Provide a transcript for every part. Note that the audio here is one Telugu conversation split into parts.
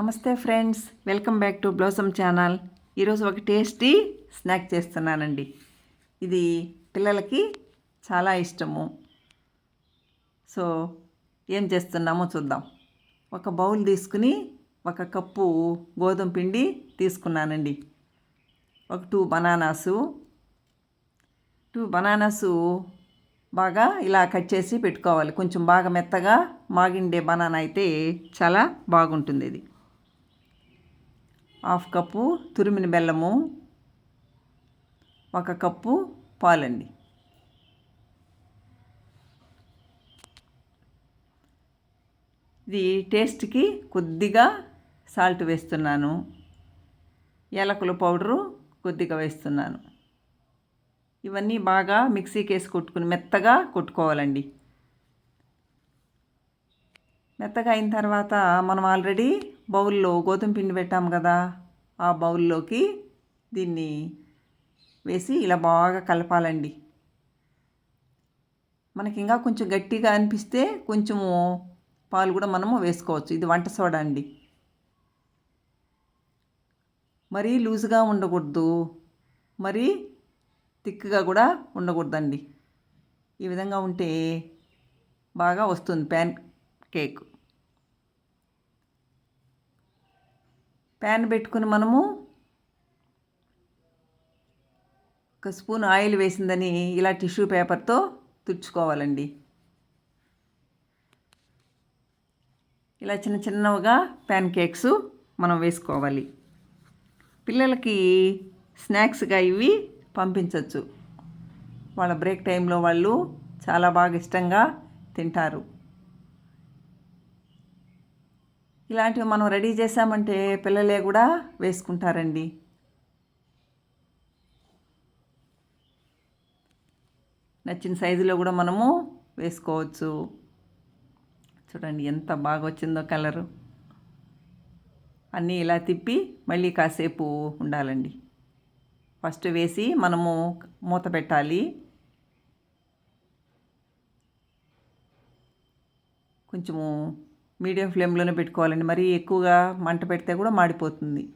నమస్తే friends welcome back to Blossom channel. ఈరోజు ఒక టేస్టీ స్నాక్ చేస్తున్నానండి. ఇది పిల్లలకి చాలా ఇష్టము. సో ఏం చేస్తున్నామో చూద్దాం. ఒక బౌల్ తీసుకుని ఒక కప్పు గోధుమ పిండి తీసుకున్నానండి. ఒక టూ బనానాసు. టూ బనానాసు బాగా ఇలా కట్ చేసి పెట్టుకోవాలి. కొంచెం బాగా మెత్తగా మాగిండే బనానా అయితే చాలా బాగుంటుంది ఇది. హాఫ్ కప్పు తురిమిన బెల్లము ఒక కప్పు పాలండి. ఇది టేస్ట్కి కొద్దిగా సాల్ట్ వేస్తున్నాను. యాలకుల పౌడరు కొద్దిగా వేస్తున్నాను. ఇవన్నీ బాగా మిక్సీకి వేసి కొట్టుకుని మెత్తగా కొట్టుకోవాలండి. మెత్తగా అయిన తర్వాత మనం ఆల్రెడీ బౌల్లో గోధుమ పిండి పెట్టాము కదా ఆ బౌల్లోకి దీన్ని వేసి ఇలా బాగా కలపాలండి. మనకి ఇంకా కొంచెం గట్టిగా అనిపిస్తే కొంచెము పాలు కూడా మనము వేసుకోవచ్చు. ఇది వంట సోడా అండి. మరీ లూజ్గా ఉండకూడదు. మరీ థిక్గా కూడా ఉండకూడదండి. ఈ విధంగా ఉంటే బాగా వస్తుంది ప్యాన్ కేక్. ప్యాన్ పెట్టుకుని మనము ఒక స్పూన్ ఆయిల్ వేసిందని ఇలా టిష్యూ పేపర్తో తుడుచుకోవాలండి. ఇలా చిన్న చిన్నవిగా ప్యాన్ కేక్స్ మనం వేసుకోవాలి. పిల్లలకి స్నాక్స్గా ఇవి పంపించవచ్చు వాళ్ళ బ్రేక్ టైంలో వాళ్ళు చాలా బాగా ఇష్టంగా తింటారు. ఇలాంటివి మనం రెడీ చేసామంటే పిల్లలే కూడా వేసుకుంటారండి. నచ్చిన సైజులో కూడా మనము వేసుకోవచ్చు. చూడండి ఎంత బాగా వచ్చిందో కలరు. అన్నీ ఇలా తిప్పి మళ్ళీ కాసేపు ఉండాలండి. ఫస్ట్ వేసి మనము మూత పెట్టాలి. కొంచెము మీడియం ఫ్లేమ్లోనే పెట్టుకోవాలండి. మరీ ఎక్కువగా మంట పెడితే కూడా మాడిపోతుంది.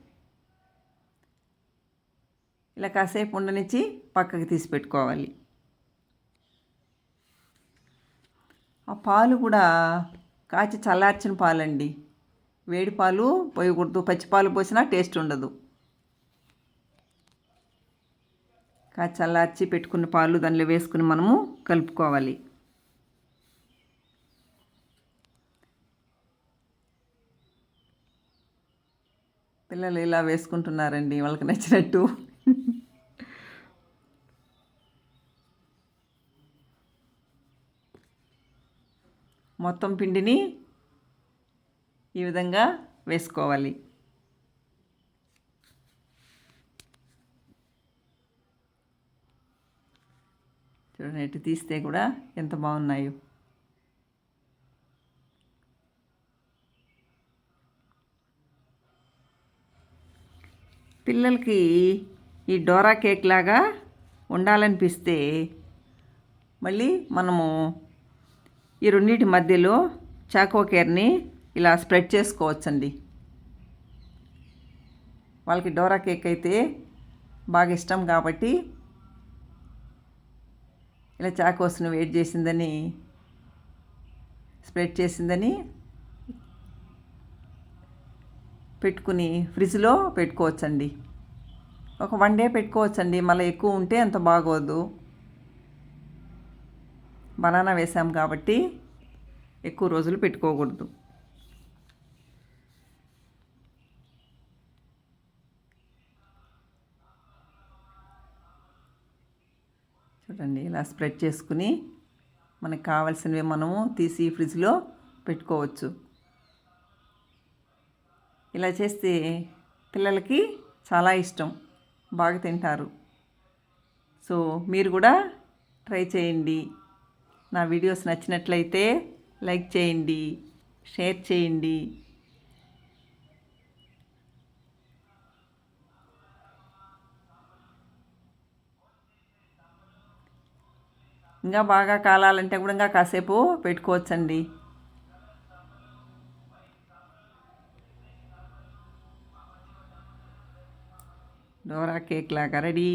ఇలా కాసేపు ఉండనిచ్చి పక్కకి తీసి పెట్టుకోవాలి. ఆ పాలు కూడా కాచి చల్లార్చిన పాలండి. వేడి పాలు పోయకూడదు. పచ్చి పాలు పోసినా టేస్ట్ ఉండదు. కాచి చల్లార్చి పెట్టుకున్న పాలు దానిలో వేసుకుని మనము కలుపుకోవాలి. పిల్లలు ఇలా వేసుకుంటున్నారండి వాళ్ళకి నచ్చినట్టు. మొత్తం పిండిని ఈ విధంగా వేసుకోవాలి. చూడండి ఎటు తీస్తే కూడా ఎంత బాగున్నాయో. పిల్లలకి ఈ డోరా కేక్ లాగా ఉండాలనిపిస్తే మళ్ళీ మనము ఈ రెండింటి మధ్యలో చాకో కేర్ని ఇలా స్ప్రెడ్ చేసుకోవచ్చండి. వాళ్ళకి డోరా కేక్ అయితే బాగా ఇష్టం కాబట్టి ఇలా చాకోస్ని వెయిట్ చేసిందని స్ప్రెడ్ చేసిందని పెట్టుకుని ఫ్రిడ్జ్లో పెట్టుకోవచ్చండి. ఒక వన్ డే పెట్టుకోవచ్చండి. మళ్ళీ ఎక్కువ ఉంటే అంత బాగోదు. బనానా వేసాం కాబట్టి ఎక్కువ రోజులు పెట్టుకోకూడదు. చూడండి ఇలా స్ప్రెడ్ చేసుకుని మనకు కావాల్సినవి మనము తీసి ఫ్రిడ్జ్లో పెట్టుకోవచ్చు. ఇలా చేస్తే పిల్లలకి చాలా ఇష్టం. బాగా తింటారు. సో మీరు కూడా ట్రై చేయండి. నా వీడియోస్ నచ్చినట్లయితే లైక్ చేయండి షేర్ చేయండి. ఇంకా బాగా కాలాలంటే కూడా ఇంకా కాసేపు పెట్టుకోవచ్చండి. డోరా కేక్ లాగా రెడీ